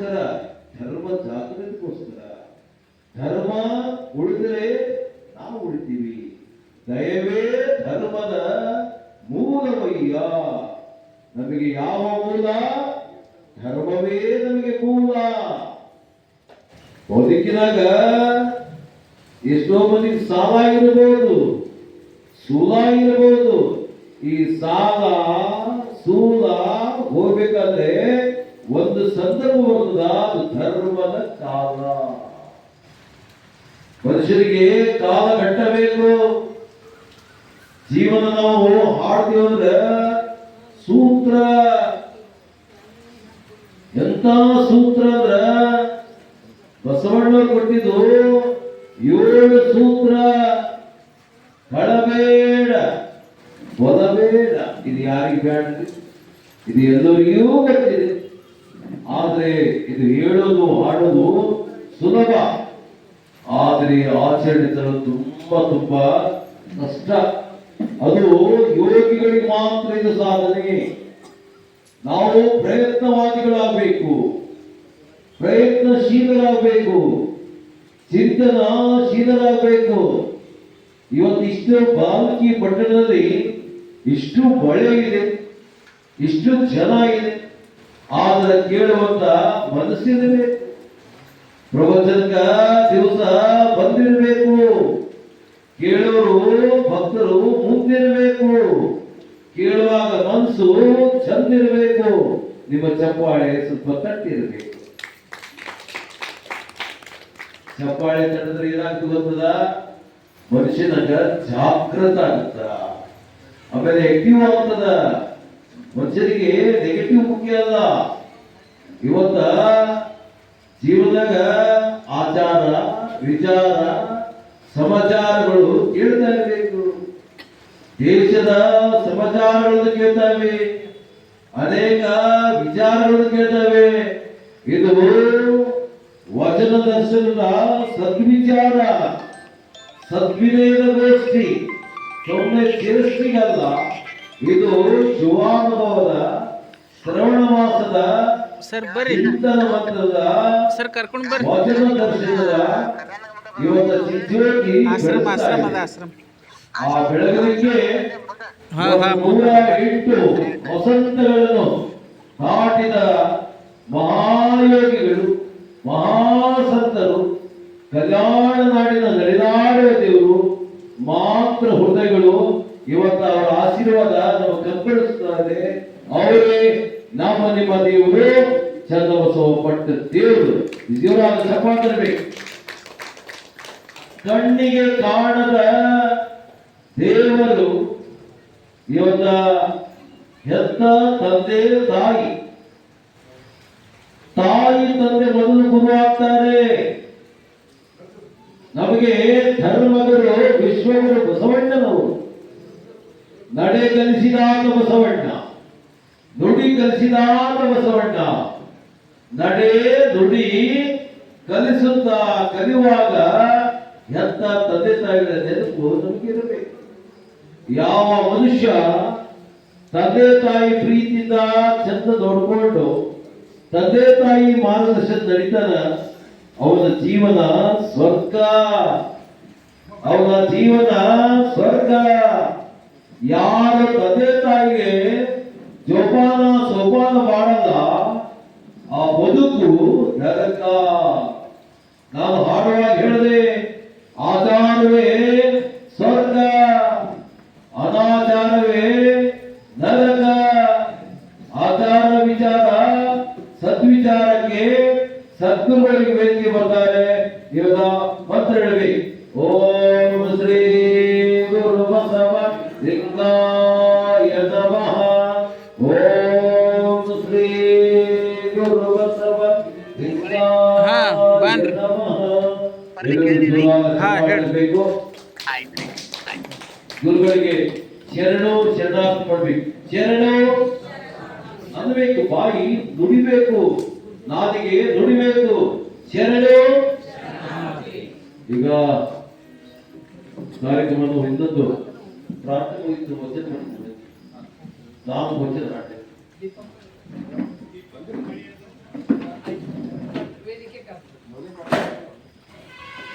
ಯಾತಕ್ಕೋಸ್ಕರ ಧರ್ಮ ಜಾಗೃತಿಗೋಸ್ಕರ ಧರ್ಮ ಉಳಿದರೆ ನಾವು ಉಳಿತೀವಿ. ದಯವೇ ಧರ್ಮದ ಮೂಲವಯ್ಯ. ನಮಗೆ ಯಾವ ಮೂಲ? ಧರ್ಮವೇ ನಮಗೆ ಮೂಲ. ಬದುಕಿನಾಗ ಎಷ್ಟೋ ಮಂದಿಗೆ ಸಾಲ ಇರಬಹುದು, ಸೂಲ ಇರಬಹುದು. ಈ ಸಾಲ, ಸೂಲ ಹೋಗ್ಬೇಕಾದ್ರೆ ಒಂದು ಸಂದರ್ಭ ಅದು ಧರ್ಮದ ಕಾಲ. ಮನುಷ್ಯರಿಗೆ ಕಾಲ ಕಟ್ಟಬೇಕು. ಜೀವನ ನಾವು ಹಾಡ್ತೀವಿ ಅಂದ್ರೆ ಸೂತ್ರ. ಎಂತ ಸೂತ್ರ ಅಂದ್ರ ಬಸವಣ್ಣ ಕೊಟ್ಟಿದ್ದು ಏಳು ಸೂತ್ರ. ಕಳಬೇಡ ಬದಬೇಡ ಇದು ಯಾರಿಗೆ ಬೇಡ ಇದು ಎಲ್ಲರಿಗೂ ಗೊತ್ತಿದೆ. ಆದ್ರೆ ಇದು ಹೇಳೋದು ಹಾಡೋದು ಸುಲಭ. ಆದರೆ ಆಚರಣೆ ತರಲು ತುಂಬಾ ತುಂಬಾ ಕಷ್ಟ. ಅದು ಯೋಗಿಗಳಿಗೆ ಮಾತ್ರ ಇದು ಸಾಧನೆ ನಾವು ಪ್ರಯತ್ನವಾದಿಗಳಾಗಬೇಕು. ಪ್ರಯತ್ನಶೀಲರಾಗಬೇಕು. ಚಿಂತನಾಶೀಲರಾಗಬೇಕು. ಇವತ್ತು ಇಷ್ಟು ಬಾಲ್ಕಿ ಪಟ್ಟಣದಲ್ಲಿ ಇಷ್ಟು ಮಳೆ ಇದೆ, ಇಷ್ಟು ಜನ ಇದೆ. ಆದರೆ ಕೇಳುವಂತ ಮನಸ್ಸಿರಬೇಕು ಪ್ರವಚನಕ ದಿವಸ ಬಂದಿರಬೇಕು. ಕೇಳೋರು ಭಕ್ತರು ಮುಂದಿರಬೇಕು. ಕೇಳುವಾಗ ಮನಸ್ಸು ಚಂದಿರಬೇಕು. ನಿಮ್ಮ ಚಪ್ಪಾಳೆ ಸ್ವಲ್ಪ ತಟ್ಟಿರಬೇಕು. ಚಪ್ಪಾಳೆ ತಟ್ಟಿದ್ರೆ ಏನಾಗ್ತದೆ ಮನುಷ್ಯನಾಗ ಜಾಗೃತ ಆಗುತ್ತ ಆಮೇಲೆ ಆಕ್ಟಿವ್ ಆಗ್ತದ ಮನುಷ್ಯರಿಗೆ ನೆಗೆಟಿವ್ ಮುಖ್ಯ ಅಲ್ಲ. ಇವತ್ತ ಜೀವನದಾಗ ಆಚಾರ, ವಿಚಾರ, ಸಮಾಚಾರಗಳು ಕೇಳ್ತಾ ಇರಬೇಕು. ದೇಶದ ಸಮಾಚಾರಗಳನ್ನು ಕೇಳ್ತಾವೆ ಅನೇಕ ವಿಚಾರಗಳನ್ನು ಕೇಳ್ತಾವೆ ಇದು ವಚನ ದರ್ಶನದ ಸದ್ವಿಚಾರ. ಸದ್ವಿನಯದ ಗೋಷ್ಠಿ. ಸೌಮ್ಯ ಸೇರಿಸ್ಲಿಕ್ಕಲ್ಲ ಇದು ಶಿವಾನುಭವದ ಶ್ರವಣ ಮಾಸದ ಸರ್ ಬರ್ರಿ. ಸರ್ ಕರ್ಕೊಂಡ್ ಬರ್ರಿ. ಆಶ್ರಮ ಆಶ್ರಮ ಅದ ಆಶ್ರಮ. ಆ ಬೆಳಗಲಿಕ್ಕೆ ಹಾ, ಹಾ, ನೂರ ಎಂಟು ವಸಂತಗಳನ್ನು ದಾಟಿದ ಮಹಾಯೋಗಿಗಳು ಮಹಾಸಂತರು ಕಲ್ಯಾಣ ನಾಡಿನ ನಡೆದಾಡುವ ದೇವರು ಮಾತ್ರ ಹೃದಯಗಳು. ಇವತ್ತು ಅವರ ಆಶೀರ್ವಾದ ನಾವು ಇದೆ ಅವರೇ ನಮ್ಮ ನಿಮ್ಮ ದೇವರು. ಚಂದ್ರಬಸವ ಪಟ್ಟ ದೇವರು ಈ ದೇವರಾದ ಚಪಾತಿರಬೇಕು ಕಣ್ಣಿಗೆ ಕಾಣದ ದೇವರು ಇವತ್ತ ಹೆತ್ತ ತಂದೆ ತಾಯಿ. ತಾಯಿ ತಂದೆ ಮೊದಲು ಗುರು ಆಗ್ತಾರೆ. ನಮಗೆ ಧರ್ಮಗಳು ವಿಶ್ವಗುರು ಬಸವಣ್ಣನವರು. ನಡೆ ಕಲಿಸಿದಾತ ಬಸವಣ್ಣ, ನುಡಿ ಕಲಿಸಿದಾತ ಬಸವಣ್ಣ, ನಡೆ ನುಡಿ ಕಲಿಸುತ್ತಾ ಕಲಿಯುವಾಗ ಎಂತ ತಂದೆ ತಾಯಿಗಳ ನೆನಪು ನಮಗಿರಬೇಕು. ಯಾವ ಮನುಷ್ಯ ತಂದೆ ತಾಯಿ ಪ್ರೀತಿಯಿಂದ ಚಂದ ನೋಡಿಕೊಂಡು ತಂದೆ ತಾಯಿ ಮಾರ್ಗದರ್ಶನ ನಡೀತಾನ, ಅವನ ಜೀವನ ಸ್ವರ್ಗ. ಅವನ ಜೀವನ ಸ್ವರ್ಗ. ಯಾರ ತಂದೆ ತಾಯಿಗೆ ಜೋಪಾನ, ಸೋಪಾನ ಮಾಡಲ್ಲ, ಆ ಬದುಕು ನರಕ. ನಾನು ಹಾಡುವಾಗ ಹೇಳಿದೆ, ಆಚಾರವೇ ಸ್ವರ್ಗ, ಅನಾಚಾರವೇ ನರಕ. ಆಚಾರ ವಿಚಾರ ಸದ್ವಿಚಾರಕ್ಕೆ ಸದ್ಗುರುಗಳಿಗೆ ಬೇಡಿಕೆ ಬರ್ತಾರೆ ಇವಾಗ ಮಂತ್ರ ಹೇಳಬೇಕು. ಓಂ ಶ್ರೀ ಓಂ ಶ್ರೀ ಗುರು ಬಸವ ಹಾ, ಬಾನ್ರಿ. ಗುರುಗಳಿಗೆ ಶರಣು ಶರಣಾರ್ಥಿ ಮಾಡ್ಬೇಕು ಶರಣು ಅನ್ಬೇಕು ಬಾಯಿ ನುಡಿಬೇಕು ನಾಲಿಗೆ ನುಡಿಬೇಕು. ಶರಣು ಈಗ ಕಾರ್ಯಕ್ರಮದ ಇನ್ನೊಂದು ಪ್ರಾರ್ಥನೆ ವಚನ ಮಾಡ್ತಾರೆ ನಾನು ವಚನ ಮಾಡ್ತೇನೆ